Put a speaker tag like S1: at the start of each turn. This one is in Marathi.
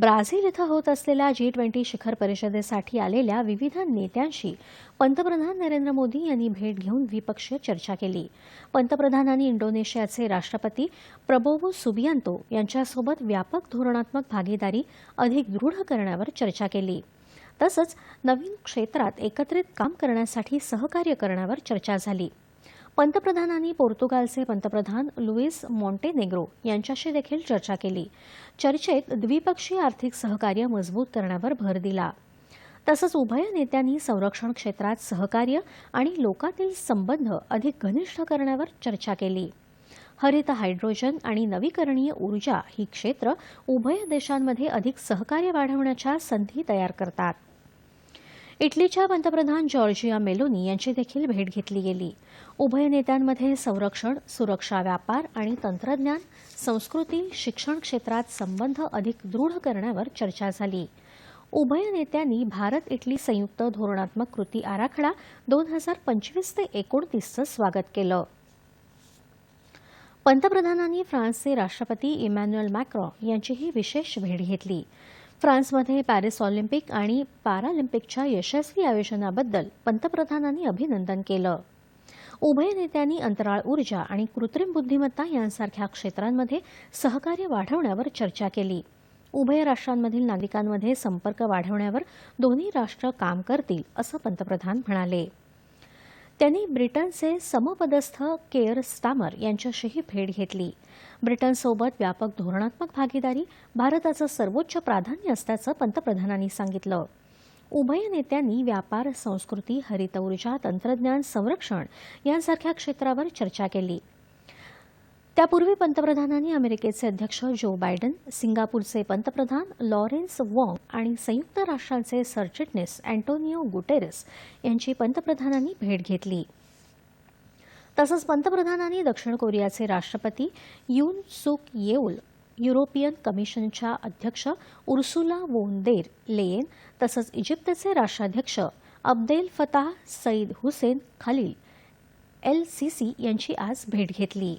S1: ब्राझील इथं होत असलेल्या जी ट्वेंटी शिखर परिषदेसाठी आलेल्या विविध नेत्यांशी पंतप्रधान नरेंद्र मोदी यांनी भेट घेऊन द्विपक्षीय चर्चा केली. पंतप्रधानांनी इंडोनेशियाचे राष्ट्रपती प्रबोवो सुबियांतो यांच्यासोबत व्यापक धोरणात्मक भागीदारी अधिक दृढ करण्यावर चर्चा केली. तसंच नवीन क्षेत्रात एकत्रित काम करण्यासाठी सहकार्य करण्यावर चर्चा झाली. पंतप्रधानांनी पोर्तुगालचे पंतप्रधान लुईस मॉन्टेनेग्रो यांच्याशी देखील चर्चा केली. चर्चेत द्विपक्षीय आर्थिक सहकार्य मजबूत करण्यावर भर दिला. तसंच उभय नेत्यांनी संरक्षण क्षेत्रात सहकार्य आणि लोकातील संबंध अधिक घनिष्ठ करण्यावर चर्चा केली. हरित हायड्रोजन आणि नवीकरणीय ऊर्जा ही क्षेत्र उभय देशांमध्ये अधिक सहकार्य वाढवण्याच्या संधी तयार करतात. इटलीच्या पंतप्रधान जॉर्जिया मेलोनी यांची देखील भेट घेतली गेली. उभय नेत्यांमध्ये संरक्षण सुरक्षा व्यापार आणि तंत्रज्ञान संस्कृती शिक्षण क्षेत्रात संबंध अधिक दृढ करण्यावर चर्चा झाली. उभय नेत्यांनी भारत इटली संयुक्त धोरणात्मक कृती आराखडा दोन हजार पंचवीस ते एकोणतीसचं स्वागत केलं. पंतप्रधानांनी फ्रान्सचे राष्ट्रपती इमॅन्युएल मॅक्रॉ यांचीही विशेष भेट घेतली. फ्रान्समध्ये पॅरिस ऑलिम्पिक आणि पॅरालिम्पिकच्या यशस्वी आयोजनाबद्दल पंतप्रधानांनी अभिनंदन केलं. उभय नेत्यांनी अंतराळ ऊर्जा आणि कृत्रिम बुद्धिमत्ता यांसारख्या क्षेत्रांमध्ये सहकार्य वाढवण्यावर चर्चा केली. उभय राष्ट्रांमधील नागरिकांमध्ये संपर्क वाढवण्यावर दोन्ही राष्ट्र काम करतील असं पंतप्रधान म्हणाले. त्यांनी ब्रिटनचे समपदस्थ केअर स्टामर यांच्याशीही भेट घेतली. ब्रिटनसोबत व्यापक धोरणात्मक भागीदारी भारताचं सर्वोच्च प्राधान्य असल्याचं पंतप्रधानांनी सांगितलं. उभय नेत्यांनी व्यापार संस्कृती हरित ऊर्जा तंत्रज्ञान संरक्षण यांसारख्या क्षेत्रावर चर्चा केली. त्यापूर्वी पंतप्रधानांनी अमेरिकेचे अध्यक्ष जो बायडन सिंगापूरचे पंतप्रधान लॉरेन्स वॉंग आणि संयुक्त राष्ट्रांचे सरचिटणीस अँटोनियो गुटेरस यांची पंतप्रधानांनी भेट घेतली. तसंच पंतप्रधानांनी दक्षिण कोरियाचे राष्ट्रपती युन सुक येऊल युरोपियन कमिशनच्या अध्यक्ष उर्सुला वोंदेर लेयेन तसंच इजिप्तचे राष्ट्राध्यक्ष Abdel Fattah Saeed Hussein Khalil El Sisi यांची आज भेट घेतली.